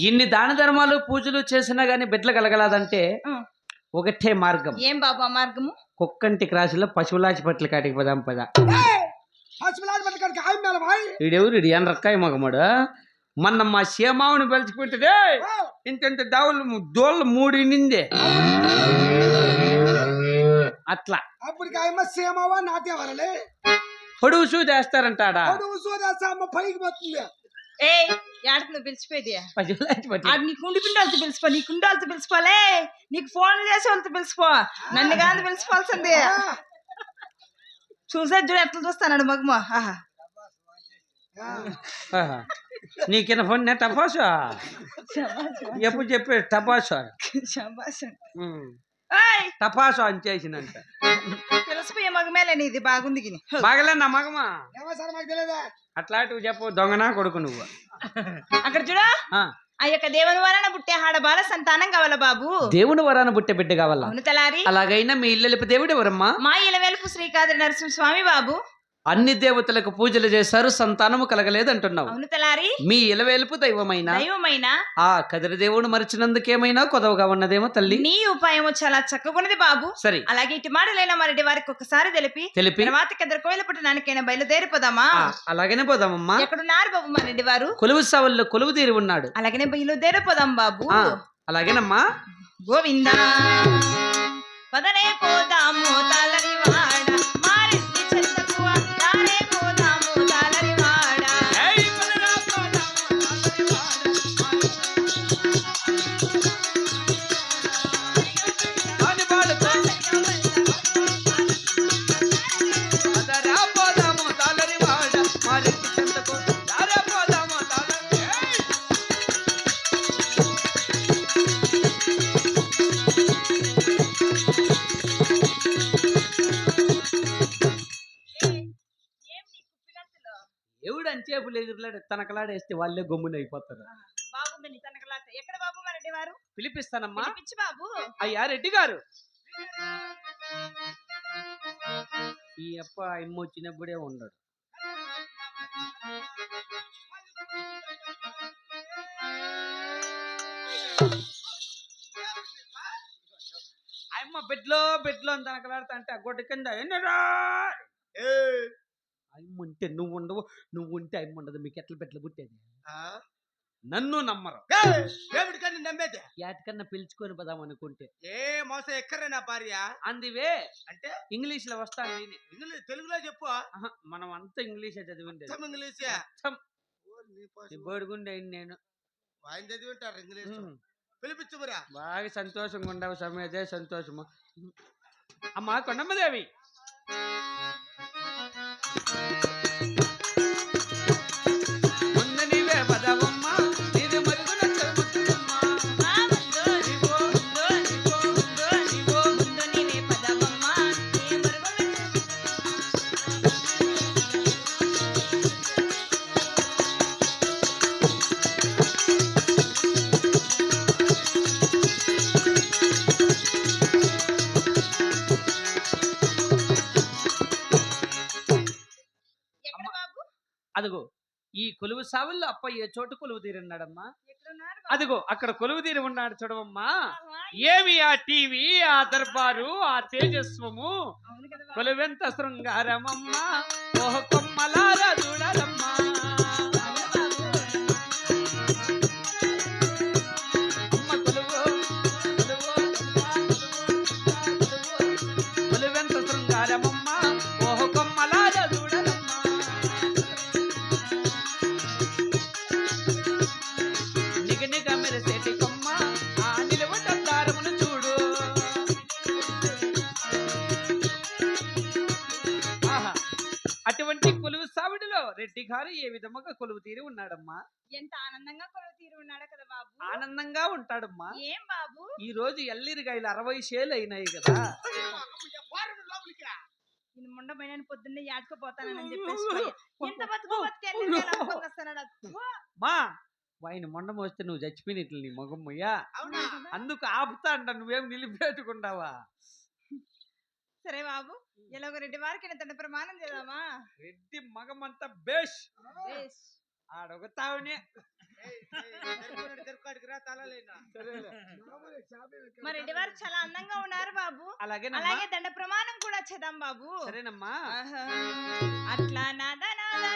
ఇన్ని దాన ధర్మాలు పూజలు చేసినా గానీ బిడ్డలు కలగలదంటే. ఒకటే మార్గం. ఏం బాబు ఆ మార్గము? కుక్కంటి క్రాసులో పశువులాచి పట్ల కాటికి పదాం పద. వీడు ఏం రక్కాయి మగమడు? మొన్న మా సీమావుని పిలిచిపెట్టిదే ఇంత ఇంత దావులు దోళ్ళు మూడు నిందే. అట్లా. అప్పటికి ఆయమ్మ సేమవా నాటే వరలే సూదేస్తా అమ్మ పైకి పోతుంది. ఏ యాడకు నువ్వు పిలిచిపోయేది? పశువులాచి పట్ల ఆడు నీ కుండి పిండాలతో పిలిచిపో నీ కుండాలతో పిలిచిపోలే. నీకు ఫోన్ చేసి వాళ్ళతో పిలిచిపో. నన్ను కాదు పిలిచిపోవాల్సింది. చూసే చూడు ఎట్లా చూస్తాడు మగమ ఆహా. నీకిన ఫోన్ టపాసు? ఎప్పుడు చెప్పే టపాసు. టపాసు అని చేసినంత పిలిచిపోయే మగమేలే నీది. బాగుంది గిని. బాగలే నా మగమా? ఏమో సార్ మాకు తెలియదా అట్లాంటివి చెప్పు. దొంగనా కొడుకు నువ్వు? అక్కడ చూడు. ఆ. యొక్క దేవుని వలన పుట్టే ఆడ బాల సంతానం కావాల బాబు? దేవుని వరాన పుట్టే బిడ్డ కావాలా? అవును తలారి. అలాగైనా మీ ఇల్లెలిపి దేవుడు ఎవరమ్మా మా ఇలవేలుపు శ్రీకాద్రి నరసింహ స్వామి బాబు. అన్ని దేవతలకు పూజలు చేశారు సంతానము కలగలేదు అంటున్నావు అవును తలారి. మీ ఇలవేలుపు దైవమైన? దైవమైన? ఆ కదిరి దేవుడు మరిచినందుకేమైనా కొదవగా ఉన్నదేమో తల్లి. నీ ఉపాయము చాలా చక్కగున్నది బాబు. సరే. అలాగే ఇటు మాటలైన మరటి వారికి ఒకసారి తెలిపి తెలిపి. తర్వాత కింద కోయిల పుట్టినానికైనా బయలుదేరిపోదామా ఆ, అలాగనే పోదామమ్మా. ఎక్కడున్నారు బాబు మా రెడ్డి వారు కొలువు సవల్లో కొలువు తీరి ఉన్నాడు. అలాగనే బయలుదేరిపోదాం బాబు. ఆ, అలాగేనమ్మా. గోవిందా. పదనే పోదాము తాళరి కుప్పిగంతులు? ఎవడు అంచేపులు ఎదురులాడు తనకలాడేస్తే వాళ్ళే గమ్మున అయిపోతారు. బాగుంది నీ తనకలాట ఎక్కడ బాబు మా రెడ్డి వారు పిలిపిస్తానమ్మా బాబు? అయ్యా రెడ్డి గారు. ఈ అప్ప అమ్మ వచ్చినప్పుడే ఉండడు అమ్మ బెడ్లో బెడ్లో అని తనకలాడుతా అంటే ఆ గొడ్డ కింద ఎన్నడా అమ్మ ఉంటే నువ్వు ఉండవు నువ్వు ఉంటే అమ్మ ఉండదు మీకు ఎట్ల బెడ్లు పుట్టేది? నన్ను నమ్మరు. దేవుడికని నమ్మేది? యాటికన్నా పిలుచుకొని పోదాం అనుకుంటే. ఏ మోసం ఎక్కరే నా భార్య? అందువే. అంటే? ఇంగ్లీష్లో వస్తాను ఇంగ్లీష్ తెలుగులో చెప్పు. మనం అంతా ఇంగ్లీషే చదివిండేది. మొత్తం ఇంగ్లీష్? బోడిగుండే నేను. ఆయన చదివి ఉంటారు ఇంగ్లీష్ పిలిపించుమురా బాగా సంతోషంగా ఉండవు సమయదే సంతోషము. అమ్మా కొండమ్మదేవి. ముందు అదిగో ఈ కొలువు సావుల్లో అప్ప ఏ చోటు కొలువు తీరున్నాడమ్మా? అదిగో అక్కడ కొలువు తీరి ఉన్నాడు చూడవమ్మా? ఏమి ఆ టీవీ ఆ దర్బారు ఆ తేజస్వము. కొలువెంత శృంగారమమ్మ? ఓహ కొమ్మలార చూడరమ్మా అటువంటి కొలువు సావిడిలో. రెడ్డి గారు ఏ విధముగా కొలువు తీరి ఉన్నాడమ్మా? ఎంత ఆనందంగా కొలువు తీరు ఉన్నాడు కదా బాబు. ఆనందంగా ఉంటాడమ్మా. ఏం బాబు? ఈ రోజు ఎల్లిరిగాయలు అరవై షేలు అయినాయి కదా. లోపలికి నేను ముండమైన పొద్దున్నే యాడుకోపోతానని చెప్పేసి పోయా. ఎంత బతుకు బతికెళ్ళి వస్తున్నాడు మా వాయిన మొండం వస్తే నువ్వు చచ్చిపోయినట్లు నీ మొగమ్మయ్యా అందుకు ఆపుతా అంట నువ్వేం నిలిపెట్టుకుంటావా సరే బాబు. ఎలాగో రెడ్డి వారికి తండ్రి ప్రమాణం చేద్దామా? రెడ్డి మగమంతా బేష్. బేష్. ఆడొకతావునే. తెరుకాడికి రా తలలేనా మా రెడ్డి వారు చాలా అందంగా ఉన్నారు బాబు. అలాగేనమ్మా. అలాగే దండ ప్రమాణం కూడా చేద్దాం బాబు. సరేనమ్మా. అట్లా నాదా నాదా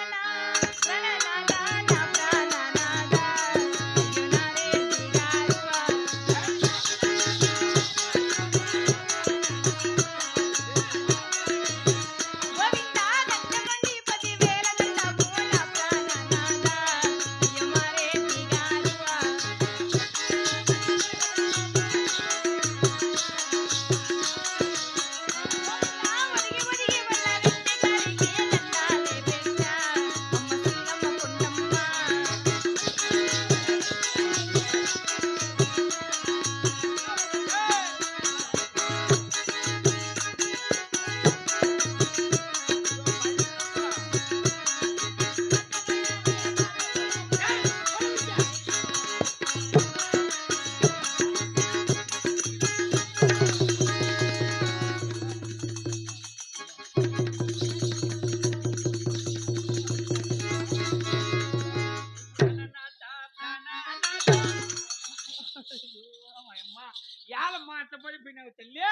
యాల మాట పడిపోయినావు తల్లి?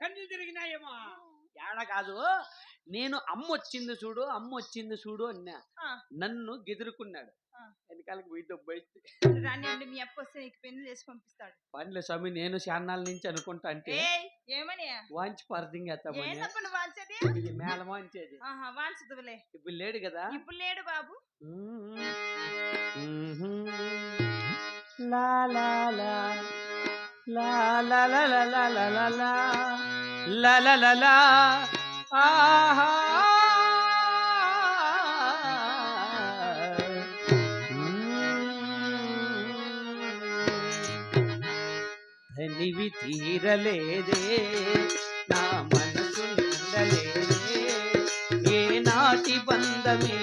కన్ను తిరిగినాయేమో? ఏడ కాదు నేను అమ్మ వచ్చింది చూడు అమ్మ వచ్చింది చూడు అన్నా. నన్ను గెదురుకున్నాడు. వెనకాలకి పోయి దొబ్బైతే రానివ్వండి మీ అప్ప వస్తే నీకు పెన్ను చేసి పంపిస్తాడు. పనిలే స్వామి నేను శానాల నుంచి అనుకుంటా అంటే ఏమని? వాంచి పరదింగ్ వాంచేది? ఇది మేళ వాంచేది. ఇప్పుడు లేడు కదా? ఇప్పుడు లేడు బాబు. లా లా లా. లా లా లా లా లా లా లా లా లా. లా లా లా ఆహా. ధనివి తీరలేదే నా మనసు నిండలేదే. ఏ నాటి బంధమే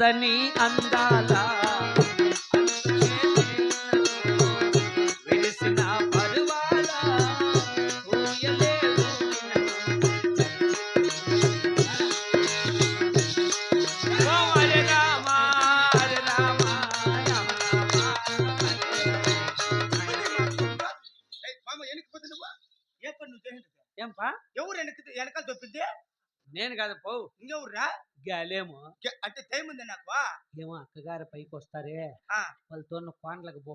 అందని అందాలా ఏంపా ఎవరు వెనక వెనకాల తొప్పింది నేను కాదు పో ఇంకెవర్రా? గాలేమో. అంటే టైం ఉంది నాకు ఏమో అక్కగారి పైకి వస్తారే. వాళ్ళతో కోండ్లకు పో.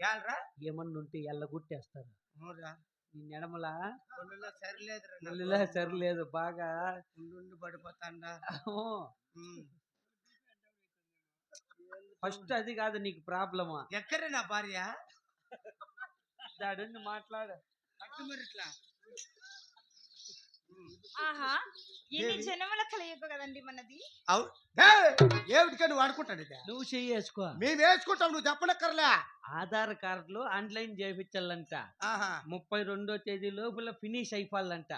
ఏళ్ళరా? ఏమన్నా ఉంటే ఎల్ల గుట్టేస్తారు అవునురా ఈ నెడమల సరిలేదురా సరిలేదు బాగా. ఉండు పడిపోతాండా. ఫస్ట్ అది కాదు నీకు ప్రాబ్లమా. ఎక్కడే నా భార్య? దాడుండి మాట్లాడు. ఇట్లా. ఆహా ఎన్ని. జన్మల కలయిక కదండి మనది? అవు ఏమిటికే నువ్వు అనుకుంటాను ఇది? నువ్వు చెయ్యేసుకో మేము వేసుకుంటాం నువ్వు చెప్పనక్కర్లే. ఆధార్ కార్డులు ఆన్లైన్ చేయించాలంట ఆహా. ముప్పై రెండో తేదీ లోపల ఫినిష్ అయిపోవాలంట.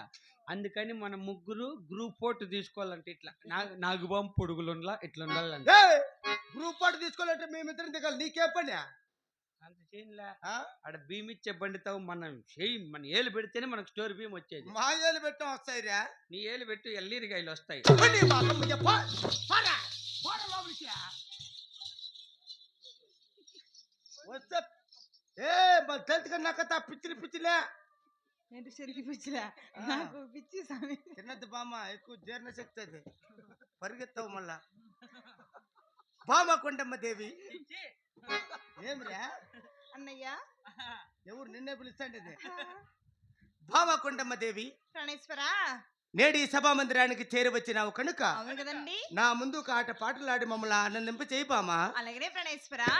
అందుకని మన ముగ్గురు గ్రూప్ ఫోటో తీసుకోవాలంట ఇట్లా. నా- నాగుబాం పొడుగులుండ్లా ఇట్లా ఉండాలంట ఏయ్, గ్రూప్ పాటు తీసుకోవాలంటే మేమిద్దరం దిగాలి. నీకే పని? అంత చేయనులే? ఆ? ఆడ భీమ్ ఇచ్చే బండితో మనం చేయి మన ఏలు పెడితేనే మనకు స్టోర్ భీమ్ వచ్చేది. మా ఏళ్ళు పెట్టాం వస్తాయిరా. నీ ఏలు పెట్టి ఎల్లీరికాయలు వస్తాయి. వస్తే ఏ మన తెలుసు నాక పిచ్చిలి పిచ్చిలే? ఏంటి చెరికి పిచ్చిరా ఆ. నాకు పిచ్చి స్వామి తిన్నది బామ్మ ఎక్కువ జీర్ణ శక్తి అది. పరిగెత్తావు మళ్ళా. బామ కొండమ్మ దేవి. ఏమిరా? అన్నయ్య? ఎవరు నిన్నే పిలుస్తాండి భామ కొండమ్మ దేవి. ప్రాణేశ్వర? నేడు సభా మందిరానికి చేరి వచ్చినావు కనుక కదండి. నా ముందు ఒక ఆట పాటలాడి మమ్మల్ని ఆనందింప చేయిపామా అలాగనే ప్రణేశ్వరా.